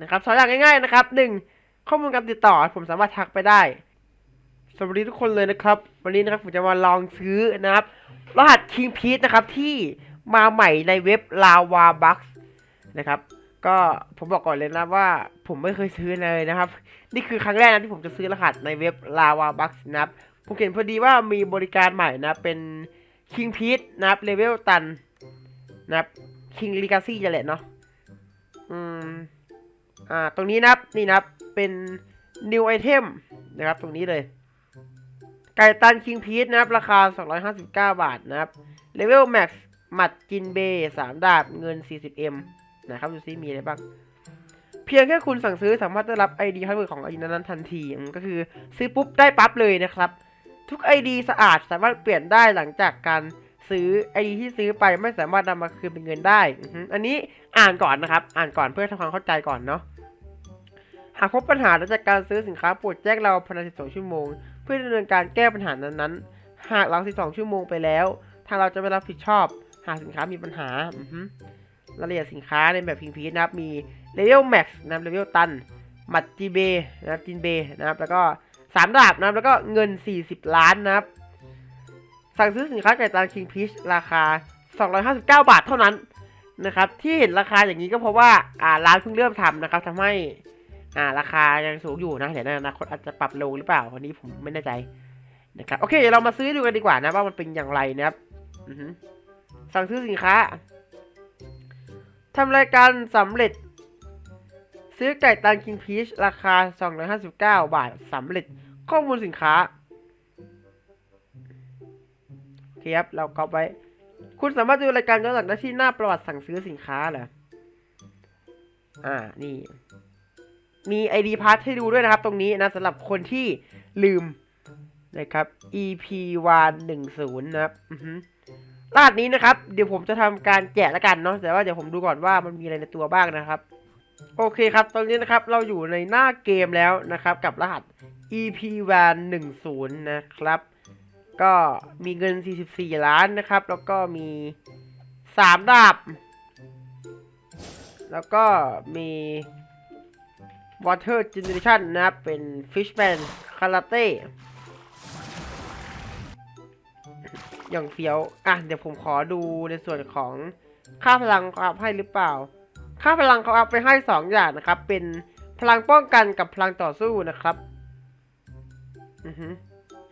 นะครับสองอย่างง่ายๆนะครับหนึ่งข้อมูลการติดต่อผมสามารถทักไปได้ สวัสดีทุกคนเลยนะครับ วันนี้นะครับผมจะมาลองซื้อนะครับรหัส King p e a c นะครับที่มาใหม่ในเว็บ Lava Box นะครับ ก็ผมบอกก่อนเลยนะว่าผมไม่เคยซื้อเลยนะครับ นี่คือครั้งแรกนะที่ผมจะซื้อรหัสในเว็บ Lava Box นะครับผมเห็นพอดีว่ามีบริการใหม่นะเป็น King p e a c นะครับเลเวลตันนะครับ King Legacy จะแหละเนาะอืม อ่าตรงนี้นะครับนี่นะครับเป็น new item นะครับตรงนี้เลย ไก่ตัน King p e a c นะครับ ราคา 259 บาทนะครับ level max หมัดจินเบย์3ดาบเงิน 40m นะครับดูซิมีอะไรบ้าง เพียงแค่คุณสั่งซื้อสามารถได้รับ ID คัดเวิร์ของ ID นั้นทันทีก็คือซื้อปุ๊บได้ปั๊บเลยนะครับ ทุก ID สะอาดสามารถเปลี่ยนได้หลังจากการซื้อ ID ที่ซื้อไปไม่สามารถนำมาคืนเป็นเงินได้ อันนี้อ่านก่อนนะครับ อ่านก่อนเพื่อทำความเข้าใจก่อนเนาะ หากพบปัญหาหลังจากการซื้อสินค้าโปรดแจ้งเราภายใน 12 ชั่วโมง เพื่อดำเนินการแก้ปัญหานั้นๆ หากหลัง 12 ชั่วโมงไปแล้ว ทางเราจะไม่รับผิดชอบ หากสินค้ามีปัญหาอืรายละเอียดสินค้าในแบบพิงพีนะครับ มีเลเวลแม็กซ์นะครับเลเวลตัน มัดจีเบนะครับจินเบนะครับ แล้วก็สามดาบนะครับ แล้วก็เงิน 40 ล้านนะครับ สั่งซื้อสินค้าไก่ตาคิงพีชราคา 259 บาทเท่านั้นนะครับ ที่เห็นราคาอย่างนี้ก็เพราะว่า อ่า ร้านเพิ่งเริ่มทำนะครับทำให้ อ่า ราคายังสูงอยู่นะเดี๋ยวในอนาคตอาจจะปรับลงหรือเปล่าวันนี้ผมไม่แน่ใจนะครับโอเคเดี๋ยวเรามาซื้อดูกันดีกว่านะว่ามันเป็นอย่างไรนะครับสั่งซื้อสินค้าทำรายการสำเร็จ ซื้อไก่ตันคิงพีชราคา 259 บาทสำเร็จข้อมูลสินค้าโอเคครับเราก็ไปคุณสามารถดูรายการย้อนหลังได้ที่หน้าประวัติสั่งซื้อสินค้าเหรออ่านี่ มี ID Pass ให้ดูด้วยนะครับ ตรงนี้นะสำหรับคนที่ลืมนะครับ EP 1 1 0นะครับรหัสนี้นะครับ เดี๋ยวผมจะทำการแกะแล้วกันเนาะแต่ว่าเดี๋ยวผมดูก่อนว่ามันมีอะไรในตัวบ้างนะครับ โอเคครับ ตอนนี้นะครับเราอยู่ในหน้าเกมแล้วนะครับ กับรหัส EP 1 1 0นะครับ ก็มีเงิน 44 ล้านนะครับ แล้วก็มี 3 ดาบ แล้วก็มี Water Generation นะครับเป็น Fishman Karate อย่างเฟี้ยว อะ เดี๋ยวผมขอดูในส่วนของค่าพลังเขาอัพให้หรือเปล่า ค่าพลังเขาอัพไปให้ 2 อย่างนะครับ เป็นพลังป้องกันกับพลังต่อสู้นะครับอือฮึ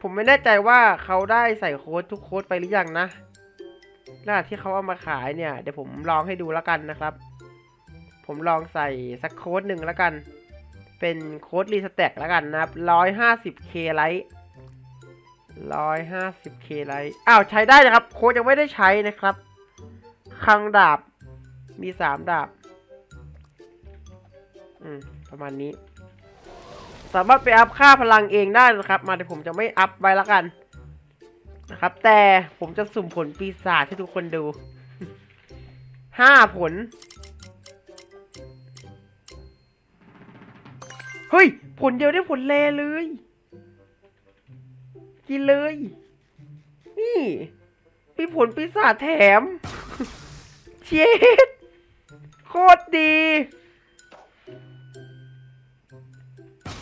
ผมไม่แน่ใจว่าเขาได้ใส่โค้ดทุกโค้ดไปหรือยังนะรหัสที่เขาเอามาขายเนี่ย เดี๋ยวผมลองให้ดูแล้วกันนะครับ ผมลองใส่สักโค้ดหนึ่งแล้วกัน เป็นโค้ดรีสแต็กแล้วกันนะครับร้อยห้าสิบเคไลท์ร้อยห้าสิบเคไลท์อ้าว ใช้ได้นะครับ โค้ดยังไม่ได้ใช้นะครับคังดาบ มีสามดาบ อืม ประมาณนี้ สามารถไปอัพค่าพลังเองได้นะครับ มาเดี๋ยวผมจะไม่อัพไว้แล้วกันนะครับ แต่ผมจะสุ่มผลปีศาจให้ทุกคนดูห้าผล เฮ้ย ผลเดียวได้ผลแลเลย กินเลย นี่มีผลปีศาจแถม เช็ดโคตรดี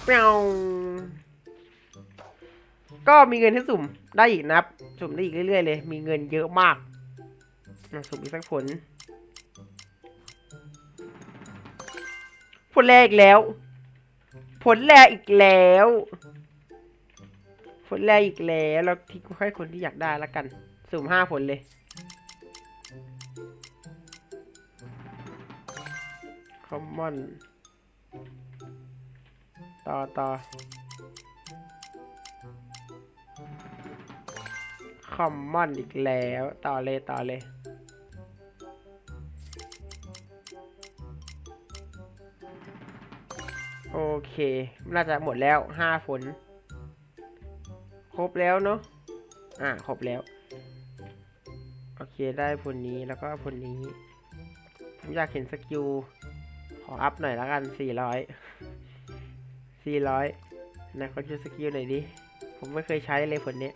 เปียวก็มีเงินให้สุ่มได้อีกนะครับ สุ่มได้อีกเรื่อยๆเลย มีเงินเยอะมากอะสุ่มอีกสักผล ผลแรกแล้ว ผลแรกอีกแล้ว ผลแรกอีกแล้วเราทิ้งให้คนที่อยากได้แล้วกัน สุ่มห้าผลเลย คอมมอน ต่อต่อคอมมอนอีกแล้ว ต่อเลยต่อเลย โอเค น่าจะหมดแล้วห้าผลครบแล้วเนาะ อ่า ครบแล้ว โอเค ได้ผลนี้แล้วก็ผลนี้ ผมอยากเห็นสกิล ขออัพหน่อยแล้วกันสี่ร้อย สี่ร้อยนะขาช่วยสกิลหน่อยดิ ผมไม่เคยใช้เลยผลนี้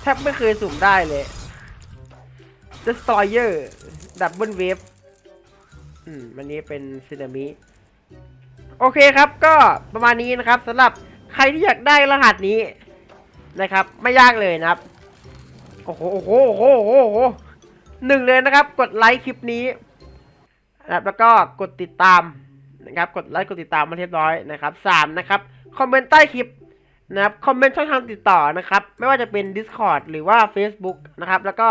แทบไม่เคยสุ่มได้เลย Destroyer Double Wave อืม วันนี้เป็นซึนามิ โอเคครับก็ประมาณนี้นะครับสำหรับใครที่อยากได้รหัสนี้นะครับ ไม่ยากเลยนะครับ โอ้โหโอ้โหโอ้โหโอ้โหหนึ่งเลยนะครับ กดไลค์คลิปนี้นะครับแล้วก็กดติดตามนะครับ กดไลค์กดติดตามมาเรียบร้อยนะครับสามนะครับคอมเมนต์ใต้คลิปนะครับคอมเมนต์ช่องทางติดต่อนะครับ ไม่ว่าจะเป็น Discord หรือว่า Facebook นะครับ แล้วก็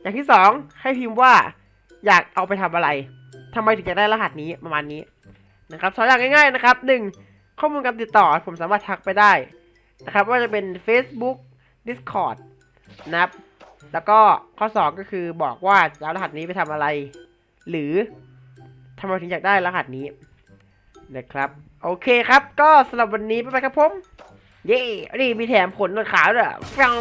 อย่างที่สองให้พิมพ์ว่าอยากเอาไปทำอะไรทำไมถึงจะได้รหัสนี้ประมาณนี้ นะครับสองอย่างง่ายๆนะครับหนึ่งข้อมูลการติดต่อผมสามารถทักไปได้นะครับว่าจะเป็น Facebook Discord นะครับแล้วก็ข้อ2ก็คือบอกว่าจะเอารหัสนี้ไปทำอะไร หรือทำไมถึงอยากได้รหัสนี้นะครับ โอเคครับ ก็สำหรับวันนี้ไปไปครับผม เย้นี่มีแถมผลหนวดขาวด้วยฟัง